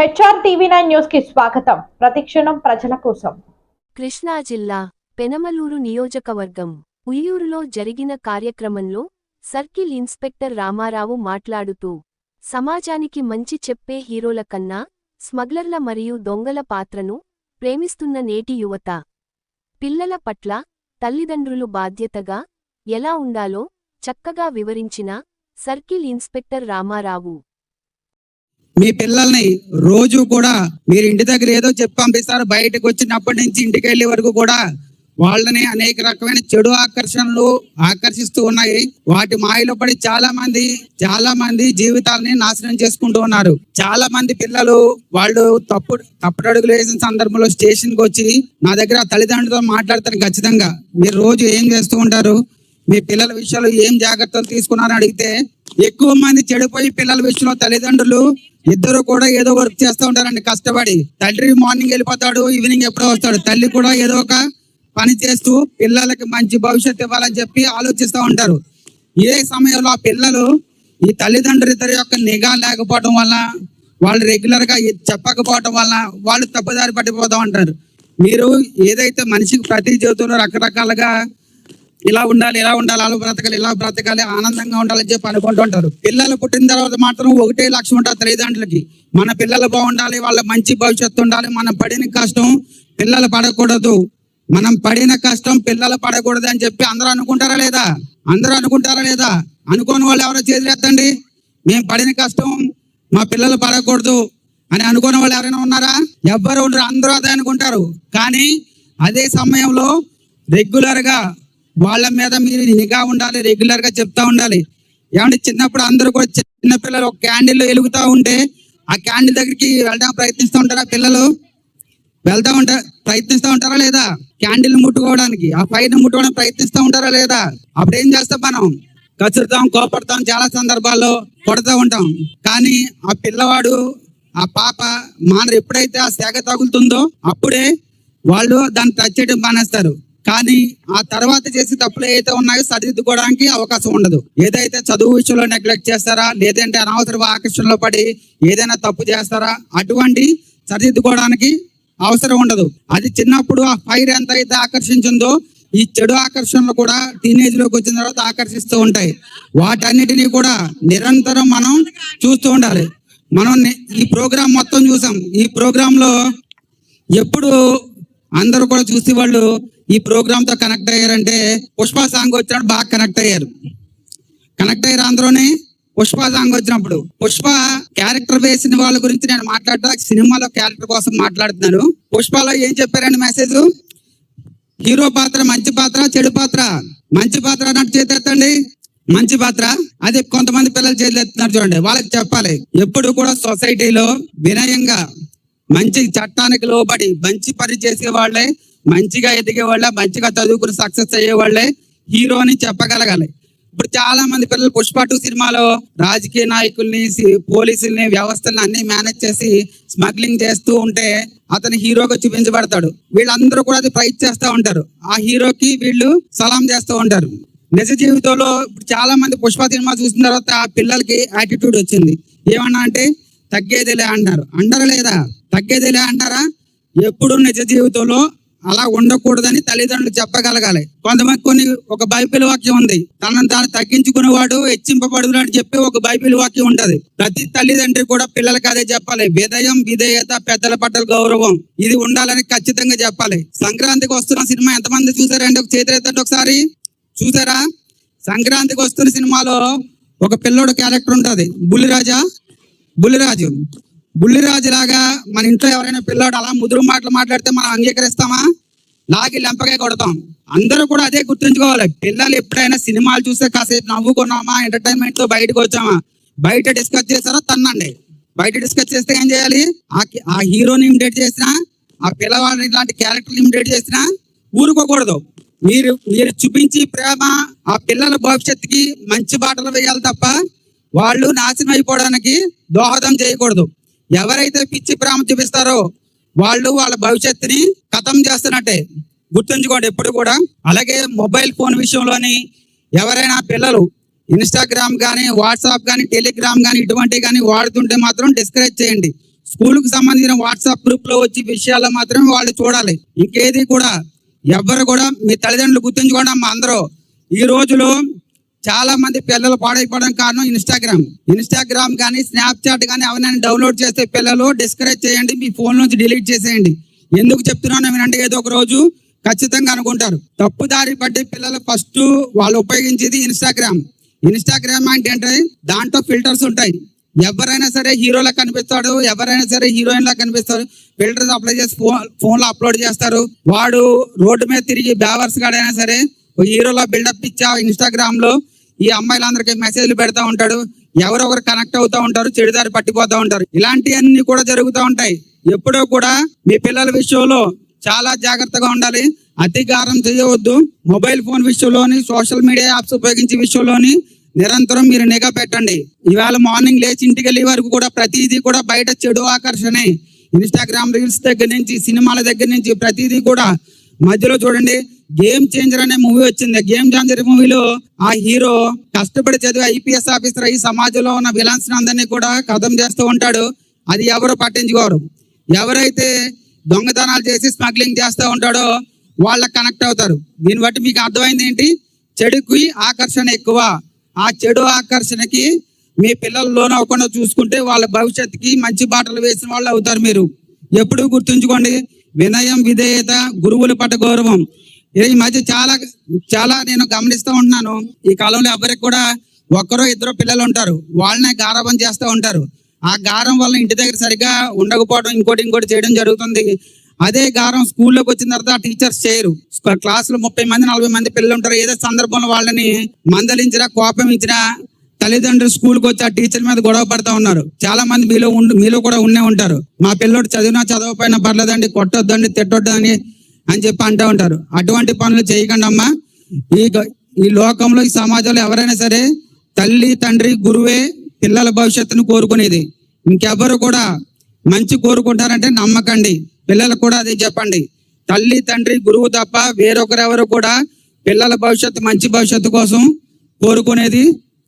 HR TV nine న్యూస్కి స్వాగతం. ప్రతిక్షణం ప్రజల కోసం. కృష్ణా జిల్లా పెనమలూరు నియోజకవర్గం ఉయ్యూరులో జరిగిన కార్యక్రమంలో సర్కిల్ ఇన్స్పెక్టర్ రామారావు మాట్లాడుతూ సమాజానికి మంచి చెప్పే హీరోల కన్నా స్మగ్లర్ల మరియు దొంగల పాత్రను ప్రేమిస్తున్న నేటి యువత పిల్లల పట్ల తల్లిదండ్రులు బాధ్యతగా ఎలా ఉండాలో చక్కగా వివరించిన సర్కిల్ ఇన్స్పెక్టర్ రామారావు. మీ పిల్లల్ని రోజు కూడా మీరు ఇంటి దగ్గర ఏదో చెప్పి పంపిస్తారు. బయటకు వచ్చినప్పటి నుంచి ఇంటికి వెళ్ళే వరకు కూడా వాళ్ళని అనేక రకమైన చెడు ఆకర్షణలు ఆకర్షిస్తూ ఉన్నాయి. వాటి మాయలో పడి చాలా మంది చాలా మంది జీవితాలని నాశనం చేసుకుంటూ ఉన్నారు. చాలా మంది పిల్లలు వాళ్ళు తప్పుడు తప్పుడడుగులు వేసిన సందర్భంలో స్టేషన్కి వచ్చి నా దగ్గర తల్లిదండ్రులతో మాట్లాడతారు ఖచ్చితంగా. మీరు రోజు ఏం చేస్తూ ఉంటారు? మీ పిల్లల విషయాలు ఏం జాగ్రత్తలు తీసుకున్నారని అడిగితే ఎక్కువ మంది చెడిపోయి పిల్లల విషయంలో తల్లిదండ్రులు ఇద్దరు కూడా ఏదో వర్క్ చేస్తూ ఉంటారండి కష్టపడి. తండ్రి మార్నింగ్ వెళ్ళిపోతాడు ఈవినింగ్ ఎప్పుడో వస్తాడు. తల్లి కూడా ఏదో ఒక పని చేస్తూ పిల్లలకి మంచి భవిష్యత్తు ఇవ్వాలని చెప్పి ఆలోచిస్తూ ఉంటారు. ఏ సమయంలో ఆ పిల్లలు ఈ తల్లిదండ్రులు ఇద్దరి యొక్క నిఘా లేకపోవడం వల్ల వాళ్ళు రెగ్యులర్గా చెప్పకపోవడం వల్ల వాళ్ళు తప్పుదారి పట్టిపోతూ ఉంటారు. మీరు ఏదైతే మనిషికి ప్రతి జీవితంలో రకరకాలుగా ఇలా ఉండాలి ఇలా ఉండాలి అలా బ్రతకాలి ఇలా బ్రతకాలి ఆనందంగా ఉండాలని చెప్పి అనుకుంటుంటారు పిల్లలు పుట్టిన తర్వాత మాత్రం ఒకటే లక్ష్యం ఉంటుంది తల్లిదండ్రులకి. మన పిల్లలు బాగుండాలి వాళ్ళ మంచి భవిష్యత్తు ఉండాలి మనం పడిన కష్టం పిల్లలు పడకూడదు. మనం పడిన కష్టం పిల్లలు పడకూడదు అని చెప్పి అందరూ అనుకుంటారా లేదా? అందరూ అనుకుంటారా లేదా? అనుకోని వాళ్ళు ఎవరో చేతులెత్తండి మేము పడిన కష్టం మా పిల్లలు పడకూడదు అని అనుకోని వాళ్ళు ఎవరైనా ఉన్నారా? ఎవ్వరు ఉండరు అందరూ అదే అనుకుంటారు. కానీ అదే సమయంలో రెగ్యులర్గా వాళ్ళ మీద మీరు నిఘా ఉండాలి రెగ్యులర్గా చెప్తా ఉండాలి. ఏమంటే చిన్నప్పుడు అందరూ కూడా చిన్న పిల్లలు ఒక క్యాండిల్ వెలుగుతా ఉంటే ఆ క్యాండిల్ దగ్గరికి వెళ్ళడానికి ప్రయత్నిస్తూ ఉంటారా పిల్లలు? వెళ్తా ఉంటా ప్రయత్నిస్తూ ఉంటారా లేదా? క్యాండిల్ ముట్టుకోవడానికి ఆ ఫైర్ ముట్టుకోవడానికి ప్రయత్నిస్తూ ఉంటారా లేదా? అప్పుడు ఏం చేస్తాం మనం? కసురుతాం కోపడతాం చాలా సందర్భాల్లో కొడతా ఉంటాం. కానీ ఆ పిల్లవాడు ఆ పాప మానరు ఎప్పుడైతే ఆ శాఖ తగులుతుందో అప్పుడే వాళ్ళు దాన్ని టచ్ చేయడం మానేస్తారు. కానీ ఆ తర్వాత చేసే తప్పులు ఏదైతే ఉన్నాయో సరిదిద్దుకోవడానికి అవకాశం ఉండదు. ఏదైతే చదువు విషయంలో నెగ్లెక్ట్ చేస్తారా లేదంటే అనవసర ఆకర్షణలో పడి ఏదైనా తప్పు చేస్తారా అటువంటి సరిదిద్దుకోవడానికి అవసరం ఉండదు. అది చిన్నప్పుడు ఆ ఫైర్ ఎంత అయితే ఆకర్షించిందో ఈ చెడు ఆకర్షణలు కూడా టీనేజ్లోకి వచ్చిన తర్వాత ఆకర్షిస్తూ ఉంటాయి. వాటన్నిటినీ కూడా నిరంతరం మనం చూస్తూ ఉండాలి. మనం ఈ ప్రోగ్రాం మొత్తం చూసాం. ఈ ప్రోగ్రాంలో ఎప్పుడు అందరూ కూడా చూసి వాళ్ళు ఈ ప్రోగ్రామ్తో కనెక్ట్ అయ్యారంటే పుష్ప సాంగ్ వచ్చినప్పుడు బాగా కనెక్ట్ అయ్యారు. కనెక్ట్ అయ్యారు అందరూనే పుష్ప సాంగ్ వచ్చినప్పుడు. పుష్ప క్యారెక్టర్ వేసిన వాళ్ళ గురించి నేను మాట్లాడతా సినిమాలో క్యారెక్టర్ కోసం మాట్లాడుతున్నాను. పుష్పలో ఏం చెప్పారండి మెసేజ్ హీరో పాత్ర మంచి పాత్ర చెడు పాత్ర? మంచి పాత్ర అన్నట్టు చేతెత్తండి. మంచి పాత్ర. అది కొంతమంది పిల్లలు చేతులు చూడండి వాళ్ళకి చెప్పాలి. ఎప్పుడు కూడా సొసైటీలో వినయంగా మంచి చట్టానికి లోబడి మంచి పని చేసే వాళ్ళే మంచిగా ఎదిగే వాళ్ళే మంచిగా చదువుకుని సక్సెస్ అయ్యే వాళ్ళే హీరో అని చెప్పగలగాలి. ఇప్పుడు చాలా మంది పిల్లలు పుష్ప టూ సినిమాలో రాజకీయ నాయకుల్ని పోలీసుల్ని వ్యవస్థల్ని అన్ని మేనేజ్ చేసి స్మగ్లింగ్ చేస్తూ ఉంటే అతను హీరోగా చూపించబడతాడు. వీళ్ళందరూ కూడా అది ప్రయత్ చేస్తూ ఉంటారు. ఆ హీరోకి వీళ్ళు సలాం చేస్తూ ఉంటారు. నిజ జీవితంలో ఇప్పుడు చాలా మంది పుష్ప సినిమా చూసిన తర్వాత ఆ పిల్లలకి యాటిట్యూడ్ వచ్చింది. ఏమన్నా అంటే తగ్గేదిలే అంటారు అండరు లేదా తగ్గేదిలే అంటారా? ఎప్పుడు నిజ జీవితంలో అలా ఉండకూడదని తల్లిదండ్రులు చెప్పగలగాలి. కొంతమంది కొన్ని ఒక బైబిల్ వాక్యం ఉంది. తనను తాను తగ్గించుకునేవాడు హెచ్చింపబడును అని చెప్పి ఒక బైబిల్ వాక్యం ఉంటది ప్రతి తల్లిదండ్రి కూడా పిల్లలకి అదే చెప్పాలి. విధయం విధేయత పెద్దల పట్ల గౌరవం ఇది ఉండాలని ఖచ్చితంగా చెప్పాలి. సంక్రాంతికి వస్తున్న సినిమా ఎంతమంది చూసారండి ఒక చేతులెత్తండి ఒకసారి. చూసారా? సంక్రాంతికి వస్తున్న సినిమాలో ఒక పిల్లోడు క్యారెక్టర్ ఉంటది. బుల్లిరాజా? బుల్లిరాజు. బుల్లిరాజు లాగా మన ఇంట్లో ఎవరైనా పిల్లాడు అలా ముదురు మాటలు మాట్లాడితే మనం అంగీకరిస్తామా? లాగి లెంపగా కొడతాం. అందరూ కూడా అదే గుర్తుంచుకోవాలి. పిల్లలు ఎప్పుడైనా సినిమాలు చూస్తే కాసేపు నవ్వుకున్నామా? ఎంటర్టైన్మెంట్తో బయటకు వచ్చామా? బయట డిస్కస్ చేస్తారా తన్నండి. బయట డిస్కస్ చేస్తే ఏం చేయాలి? ఆ ఆ హీరోని ఇమిటేట్ చేసినా ఆ పిల్లవాడిని ఇలాంటి క్యారెక్టర్ ఇమిటేట్ చేసినా ఊరుకోకూడదు. మీరు మీరు చూపించి ప్రేమ ఆ పిల్లల భవిష్యత్తుకి మంచి బాటలు వేయాలి తప్ప వాళ్ళు నాశనం అయిపోవడానికి దోహదం చేయకూడదు. ఎవరైతే పిచ్చి ప్రేమ చూపిస్తారో వాళ్ళు వాళ్ళ భవిష్యత్తుని ఖతం చేస్తున్నట్టే. గుర్తుంచుకోండి ఎప్పుడు కూడా. అలాగే మొబైల్ ఫోన్ విషయంలోని ఎవరైనా పిల్లలు ఇన్స్టాగ్రామ్ కానీ వాట్సాప్ కానీ టెలిగ్రామ్ కానీ ఇటువంటివి కానీ వాడుతుంటే మాత్రం డిస్కరేజ్ చేయండి. స్కూల్కి సంబంధించిన వాట్సాప్ గ్రూప్లో వచ్చే విషయాల్లో మాత్రమే వాళ్ళు చూడాలి. ఇంకేది కూడా ఎవ్వరు కూడా మీ తల్లిదండ్రులు గుర్తుంచుకోండి అమ్మా అందరూ. ఈ రోజులో చాలా మంది పిల్లలు పాడైపోవడం కారణం ఇన్స్టాగ్రామ్ ఇన్స్టాగ్రామ్ కానీ స్నాప్చాట్ కానీ ఎవరైనా డౌన్లోడ్ చేస్తే పిల్లలు డిస్కరేజ్ చేయండి మీ ఫోన్ నుంచి డిలీట్ చేసేయండి. ఎందుకు చెప్తున్నాను వినండి. ఏదో ఒక రోజు ఖచ్చితంగా అనుకుంటారు. తప్పుదారి పట్టి పిల్లలు ఫస్ట్ వాళ్ళు ఉపయోగించేది ఇన్స్టాగ్రామ్ ఇన్స్టాగ్రామ్ అంటే ఏంటంటే దాంట్లో ఫిల్టర్స్ ఉంటాయి. ఎవరైనా సరే హీరోలా కనిపిస్తాడు ఎవరైనా సరే హీరోయిన్ లా కనిపిస్తారు ఫిల్టర్స్ అప్లై చేసి ఫోన్ ఫోన్లో అప్లోడ్ చేస్తారు. వాడు రోడ్డు మీద తిరిగి బ్యావర్స్ గాడైనా సరే హీరోలా బిల్డప్ ఇచ్చా ఇన్స్టాగ్రామ్లో ఈ అమ్మాయిలందరికీ మెసేజ్లు పెడతా ఉంటాడు. ఎవరొకరు కనెక్ట్ అవుతా ఉంటారు చెడుదారి పట్టిపోతా ఉంటారు. ఇలాంటివన్నీ కూడా జరుగుతూ ఉంటాయి. ఎప్పుడో కూడా మీ పిల్లల విషయంలో చాలా జాగ్రత్తగా ఉండాలి. అతికారం చేయవద్దు. మొబైల్ ఫోన్ విషయంలోని సోషల్ మీడియా యాప్స్ ఉపయోగించే విషయంలోని నిరంతరం మీరు నిఘా పెట్టండి. ఇవాళ మార్నింగ్ లేచి ఇంటికి వెళ్ళే వరకు కూడా ప్రతిదీ కూడా బయట చెడు ఆకర్షణే. ఇన్స్టాగ్రామ్ రీల్స్ దగ్గర నుంచి సినిమాల దగ్గర నుంచి ప్రతిదీ కూడా మధ్యలో చూడండి. గేమ్ చేంజర్ అనే మూవీ వచ్చింది. గేమ్ చేంజర్ మూవీలో ఆ హీరో కష్టపడి చదివి ఐపీఎస్ ఆఫీసర్ అయ్యి సమాజంలో ఉన్న విలాన్స్ అందరినీ కూడా కథం చేస్తూ ఉంటాడు. అది ఎవరు పట్టించుకోరు. ఎవరైతే దొంగతనాలు చేసి స్మగ్లింగ్ చేస్తూ ఉంటాడో వాళ్ళకి కనెక్ట్ అవుతారు. దీన్ని బట్టి మీకు అర్థమైంది ఏంటి? చెడుకి ఆకర్షణ ఎక్కువ. ఆ చెడు ఆకర్షణకి మీ పిల్లలు లోన్ అవ్వకుండా చూసుకుంటే వాళ్ళ భవిష్యత్తుకి మంచి బాటలు వేసిన వాళ్ళు అవుతారు మీరు. ఎప్పుడు గుర్తుంచుకోండి. వినయం విధేయత గురువుల పట్ల గౌరవం. ఈ మధ్య చాలా చాలా నేను గమనిస్తూ ఉంటున్నాను ఈ కాలంలో ఎవరికి కూడా ఒక్కరో ఇద్దరు పిల్లలు ఉంటారు. వాళ్ళనే గారాబం చేస్తూ ఉంటారు. ఆ గారం వల్ల ఇంటి దగ్గర సరిగా ఉండకపోవడం ఇంకోటి ఇంకోటి చేయడం జరుగుతుంది. అదే గారం స్కూల్లోకి వచ్చిన తర్వాత టీచర్స్ చేయరు. క్లాస్లో ముప్పై మంది నలభై మంది పిల్లలు ఉంటారు. ఏదో సందర్భంలో వాళ్ళని మందలించినా కోపం ఇచ్చినా తల్లిదండ్రులు స్కూల్కి వచ్చి ఆ టీచర్ మీద గొడవ పడతా ఉన్నారు. చాలా మంది మీలో మీలో కూడా ఉండే ఉంటారు. మా పిల్లోడు చదివినా చదవకపోయినా పర్లేదండి కొట్టొద్దండి తిట్టొద్దని అని చెప్పి అంటూ ఉంటారు. అటువంటి పనులు చేయకండి అమ్మా. ఈ ఈ లోకంలో ఈ సమాజంలో ఎవరైనా సరే తల్లి తండ్రి గురువే పిల్లల భవిష్యత్తును కోరుకునేది. ఇంకెవ్వరు కూడా మంచి కోరుకుంటారంటే నమ్మకండి. పిల్లలకు కూడా అదే చెప్పండి. తల్లి తండ్రి గురువు తప్ప వేరొకరెవరు కూడా పిల్లల భవిష్యత్తు మంచి భవిష్యత్తు కోసం కోరుకునేది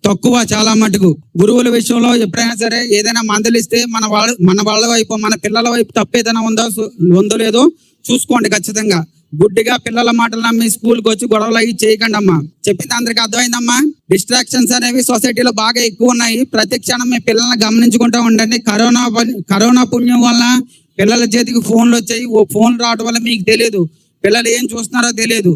తక్కువ చాలా మటుకు. గురువుల విషయంలో ఎప్పుడైనా సరే ఏదైనా మందలిస్తే మన వాళ్ళ మన వాళ్ళ వైపు మన పిల్లల వైపు తప్పు ఏదైనా ఉందో ఉందో లేదో చూసుకోండి ఖచ్చితంగా. గుడ్డిగా పిల్లల మాటలు నమ్మి స్కూల్కి వచ్చి గొడవలు అవి చేయకండి అమ్మా చెప్పింది అందరికి అర్థమైందమ్మా. డిస్ట్రాక్షన్స్ అనేవి సొసైటీలో బాగా ఎక్కువ ఉన్నాయి. ప్రతి క్షణం మీ పిల్లల్ని గమనించుకుంటూ ఉండండి. కరోనా కరోనా పుణ్యం వల్ల పిల్లల చేతికి ఫోన్లు వచ్చాయి. ఓ ఫోన్ రావడం వల్ల మీకు తెలియదు పిల్లలు ఏం చూస్తున్నారో తెలియదు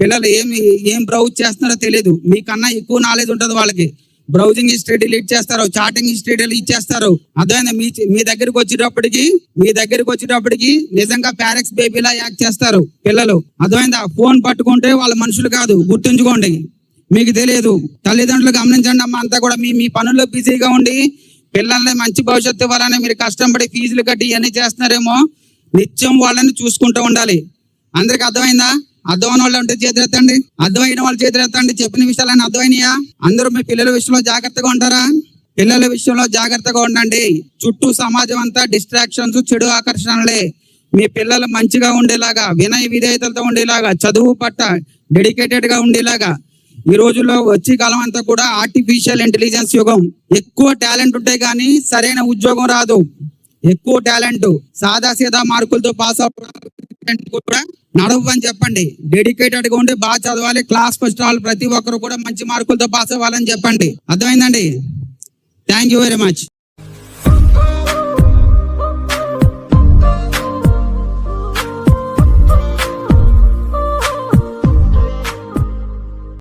పిల్లలు ఏం ఏం బ్రౌజ్ చేస్తున్నారో తెలియదు మీకన్నా ఎక్కువ నాలెడ్జ్ ఉంటుంది వాళ్ళకి. బ్రౌజింగ్ హిస్టరీ డిలీట్ చేస్తారు చాటింగ్ హిస్టరీ డిలీట్ చేస్తారు. అదే మీ మీ దగ్గరికి వచ్చేటప్పటికి మీ దగ్గరికి వచ్చేటప్పటికి నిజంగా ప్యారెక్స్ బేబీలా యాక్ట్ చేస్తారు పిల్లలు. అర్థమైందా? ఫోన్ పట్టుకుంటే వాళ్ళ మనుషులు కాదు గుర్తుంచుకోండి. మీకు తెలియదు. తల్లిదండ్రులు గమనించండి అమ్మ అంతా కూడా మీ మీ పనుల్లో బిజీగా ఉండి పిల్లల్ని మంచి భవిష్యత్తు ఇవ్వాలని మీరు కష్టపడి ఫీజులు కట్టి ఇవన్నీ చేస్తున్నారేమో నిత్యం వాళ్ళని చూసుకుంటూ ఉండాలి. అందరికి అర్థమైందా? అర్థమైన వాళ్ళు ఉంటే చేతులెత్తండి అర్థమైన వాళ్ళు చేతులెత్తండి చెప్పిన విషయాలని అర్థమైనయా? అందరూ మీ పిల్లల విషయంలో జాగ్రత్తగా ఉంటారా? పిల్లల విషయంలో జాగ్రత్తగా ఉండండి. చుట్టూ సమాజం అంతా డిస్ట్రాక్షన్స్ చెడు ఆకర్షణలే. మీ పిల్లలు మంచిగా ఉండేలాగా వినయ విధేయతలతో ఉండేలాగా చదువు పట్ల డెడికేటెడ్గా ఉండేలాగా ఈ రోజుల్లో వచ్చే కాలం అంతా కూడా ఆర్టిఫిషియల్ ఇంటెలిజెన్స్ యుగం. ఎక్కువ టాలెంట్ ఉంటే గానీ సరైన ఉద్యోగం రాదు. ఎక్కువ టాలెంట్ సాదా సీదా మార్కులతో పాస్ అవ్వడం కూడా నడవని చెప్పండి. డెడికేటెడ్గా ఉండి బాగా చదవాలి. క్లాస్ ఫస్ట్ వాళ్ళు ప్రతి ఒక్కరు కూడా మంచి మార్కులతో పాస్ అవ్వాలని చెప్పండి. అర్థమైందండి? Thank you very much